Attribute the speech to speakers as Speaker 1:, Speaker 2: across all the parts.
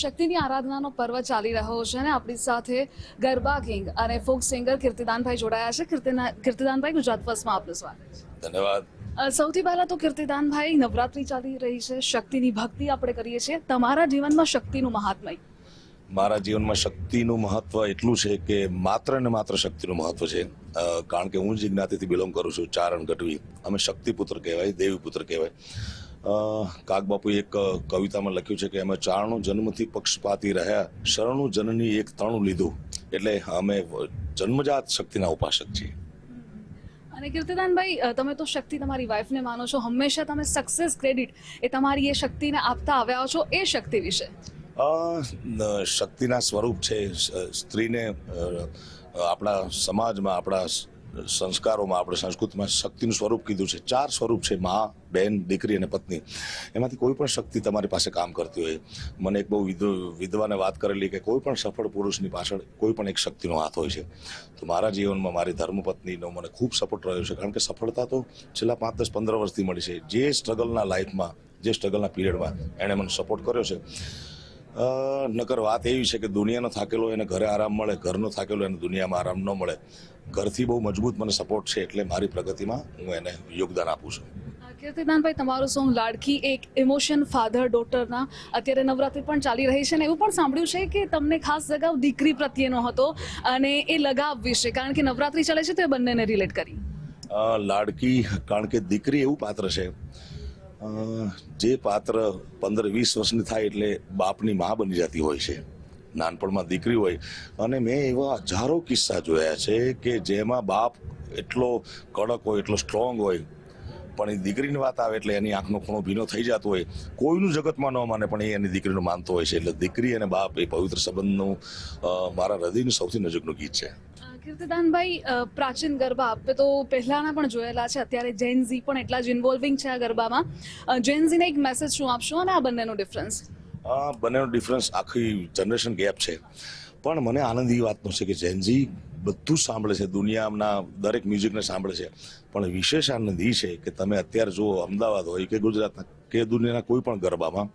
Speaker 1: શક્તિની આરાધનાનો પર્વ ચાલી રહ્યો છે અને આપણી સાથે ગરબા કિંગ અને ફોક સિંગર કીર્તિદાનભાઈ જોડાયા છે. કીર્તિદાનભાઈ ગુજરાત ફર્સ્ટમાં આપનું સ્વાગત છે.
Speaker 2: ધન્યવાદ.
Speaker 1: સૌથી પહેલા તો કીર્તિદાનભાઈ નવરાત્રી ચાલી રહી છે. શક્તિની ભક્તિ આપણે કરીએ છીએ. તમારા જીવનમાં શક્તિનું મહાત્મય?
Speaker 2: મારા જીવનમાં શક્તિનું મહત્વ એટલું છે કે માત્ર ને માત્ર શક્તિનું મહત્વ છે. કારણ કે હું જ જ્ઞાતિથી બિલોંગ કરું છું ચારણ ગઢવી. અમે શક્તિપુત્ર કહેવાય દેવીપુત્ર કહેવાય. કાગબાપુએ એક કવિતામાં લખ્યું છે કે અમે ચારણું જન્મથી પક્ષપાતી રહ્યા શરણું જનની એક તણું લીધું. એટલે અમે જન્મજાત શક્તિના ઉપાસક છીએ.
Speaker 1: અને કીર્તિદાનભાઈ તમે તો શક્તિ તમારી વાઈફને માનો છો. હંમેશા તમે સક્સેસ ક્રેડિટ એ તમારી એ શક્તિને આપતા આવ્યા છો એ શક્તિ વિશે.
Speaker 2: શક્તિના સ્વરૂપ છે સ્ત્રીને આપણા સમાજમાં આપણા સંસ્કારોમાં આપણે સંસ્કૃતમાં શક્તિનું સ્વરૂપ કીધું છે. ચાર સ્વરૂપ છે, મા, બેન, દીકરી અને પત્ની. એમાંથી કોઈ પણ શક્તિ તમારી પાસે કામ કરતી હોય. મને એક બહુ વિધવાને વાત કરેલી કે કોઈ પણ સફળ પુરુષની પાછળ કોઈ પણ એક શક્તિનો હાથ હોય છે. તો મારા જીવનમાં મારી ધર્મપત્નીનો મને ખૂબ સપોર્ટ રહ્યો છે. કારણ કે સફળતા તો છેલ્લા પાંચ દસ પંદર વર્ષથી મળી છે. જે સ્ટ્રગલના લાઈફમાં જે સ્ટ્રગલના પીરિયડમાં એણે મને સપોર્ટ કર્યો છે. નકર વાત એવી છે કે દુનિયાનો થાકેલો એને ઘરે આરામ મળે ઘરનો થાકેલો એને દુનિયામાં આરામ ન મળે. ઘરથી બહુ મજબૂત મને સપોર્ટ છે એટલે મારી પ્રગતિમાં હું એને યોગદાન આપું છું.
Speaker 1: કીર્તિદાનભાઈ તમારું સોંગ લાડકી એક ઇમોશન ફાધર ડોટરના અત્યારે નવરાત્રિ પણ ચાલી રહી છે અને એવું પણ સાંભળ્યું છે કે તમને ખાસ લગાવ દીકરી પ્રત્યેનો હતો અને એ લગાવ વિશે કારણ કે નવરાત્રિ ચાલે છે તો એ બંનેને રિલેટ કરી.
Speaker 2: લાડકી કારણ કે દીકરી એવું પાત્ર છે જે પાત્ર પંદર વીસ વર્ષની થાય એટલે બાપની મા બની જતી હોય છે. નાનપણમાં દીકરી હોય. અને મેં એવા હજારો કિસ્સા જોયા છે કે જેમાં બાપ એટલો કડક હોય, એટલો સ્ટ્રોંગ હોય પણ એ દીકરીની વાત આવે એટલે એની આંખનો ખૂણો ભીનો થઈ જતો હોય. કોઈનું જગતમાં ન માને પણ એ એની દીકરીનું માનતો હોય છે. એટલે દીકરી અને બાપ એ પવિત્ર સંબંધનું મારા હૃદયનું સૌથી નજીકનું ગીત છે.
Speaker 1: કીર્તિદાનભાઈ પ્રાચીન ગરબા આપણે તો પહેલાના પણ જોયેલા છે. અત્યારે જેન ઝી પણ એટલા જ ઇન્વોલ્વિંગ છે આ ગરબામાં. જેન ઝીને એક મેસેજ શું આપશો અને આ બંનેનો ડિફરન્સ
Speaker 2: આ બંનેનો ડિફરન્સ આખી જનરેશન ગેપ છે. પણ મને આનંદ એ વાતનો છે કે જેનજી બધું સાંભળે છે દુનિયાના દરેક મ્યુઝિકને સાંભળે છે. પણ વિશેષ આનંદ એ છે કે તમે અત્યારે જુઓ અમદાવાદ હોય કે ગુજરાતના કે દુનિયાના કોઈ પણ ગરબામાં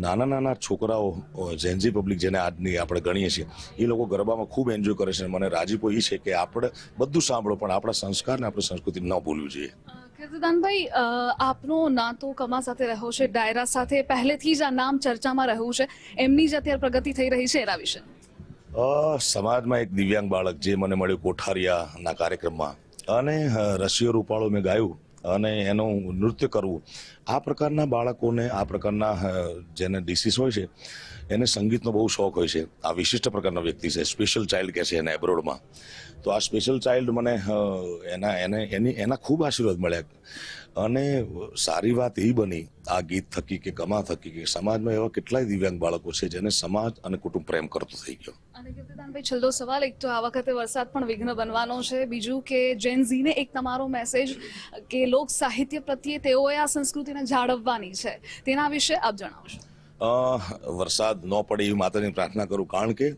Speaker 2: નાના નાના છોકરાઓ જેનજી પબ્લિક જેને આજની આપણે ગણીએ છીએ એ લોકો ગરબામાં ખૂબ એન્જોય કરે છે. મને રાજીપો એ છે કે આપણે બધું સાંભળો પણ આપણા સંસ્કારને આપણી સંસ્કૃતિ ન ભૂલવી જોઈએ.
Speaker 1: અ, આપનો નાતો કમા સાથે રહ્યો છે ડાયરા સાથે. પહેલેથી જ આ નામ ચર્ચામાં રહ્યું છે. એમની જ અત્યારે પ્રગતિ થઈ રહી છે એના વિશે.
Speaker 2: સમાજમાં એક દિવ્યાંગ બાળક જે મને મળ્યું કોઠારિયાના કાર્યક્રમમાં. અને રસિયો રૂપાળો મેં ગાયું અને એનું નૃત્ય કરવું. આ પ્રકારના બાળકોને, આ પ્રકારના જેને ડિસીઝ હોય છે, એને સંગીતનો બહુ શોખ હોય છે. આ વિશિષ્ટ પ્રકારનો વ્યક્તિ છે સ્પેશિયલ ચાઇલ્ડ કહે છે એને એબ્રોડમાં તો આ સ્પેશિયલ ચાઇલ્ડ મને એના, એને, એની, એના ખૂબ આશીર્વાદ મળ્યા. અને સારી વાત એ બની, આ ગીત થકી કે કમા થકી કે સમાજમાં એવા કેટલાય દિવ્યાંગ બાળકો છે જેને સમાજ અને કુટુંબ પ્રેમ કરતો થઈ ગયો.
Speaker 1: અને છેલ્લો સવાલ, એક તો આ વખતે વરસાદ પણ વિઘ્ન બનવાનો છે. બીજું કે જેન ઝીને એક તમારો મેસેજ કે લોક સાહિત્ય પ્રત્યે તેઓએ આ સંસ્કૃતિને જાળવવાની છે. તેના વિશે આપ જણાવશો.
Speaker 2: વરસાદ ન પડે એવી માતાની પ્રાર્થના કરું. કારણ કે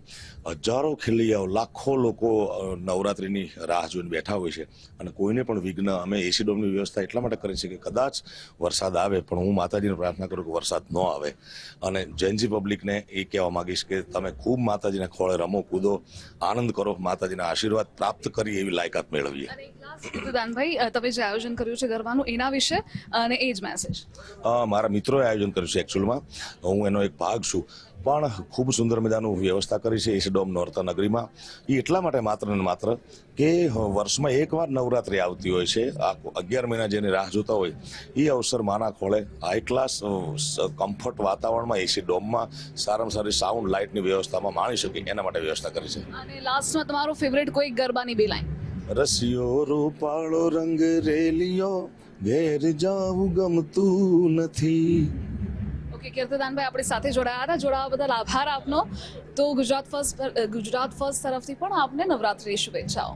Speaker 2: હજારો ખેલૈયાઓ લાખો લોકો નવરાત્રિની રાહ જોઈને બેઠા હોય છે. અને કોઈને પણ વિઘ્ન અમે એસી ડોમની વ્યવસ્થા એટલા માટે કરી છે કે કદાચ વરસાદ આવે પણ હું માતાજીને પ્રાર્થના કરું કે વરસાદ ન આવે. અને જૈનજી પબ્લિકને એ કહેવા માંગીશ કે તમે ખૂબ માતાજીના ખોળે રમો કૂદો આનંદ કરો માતાજીના આશીર્વાદ પ્રાપ્ત કરી એવી લાયકાત મેળવીએ.
Speaker 1: અ, તમે જે આયોજન કર્યું છે ગરબાનું એના વિશે અને એ જ મેસેજ
Speaker 2: મારા મિત્રોએ આયોજન કર્યું છે એકચ્યુઅલમાં હું એનો એક ભાગ છું. પણ ખૂબ સુંદર મજાનું વ્યવસ્થા કરી છે એસડોમ નોર્તન નગરીમાં. એ એટલા માટે માત્ર ને માત્ર કે વર્ષમાં એકવાર નવરાત્રિ આવતી હોય છે આ અગિયાર મહિના જેની રાહ જોતા હોય એ અવસર માના ખોળે હાઈ ક્લાસ કમ્ફર્ટ વાતાવરણમાં એસી ડોમમાં સારામાં સારી સાઉન્ડ લાઇટની વ્યવસ્થામાં માણી શકે એના માટે વ્યવસ્થા કરી છે.
Speaker 1: અને લાસ્ટમાં તમારો ફેવરેટ કોઈ ગરબાની બે લાઈન
Speaker 2: રસિયો રૂપાળો રંગ રેલિયો ઘેર જાવું ગમતું નથી.
Speaker 1: ઓકે કીર્તિદાનભાઈ આપણી સાથે જોડાયા હતા. જોડાવા બદલ આભાર આપનો. તો ગુજરાત ફર્સ્ટ ગુજરાત ફર્સ્ટ તરફથી પણ આપને નવરાત્રિની શુભેચ્છાઓ.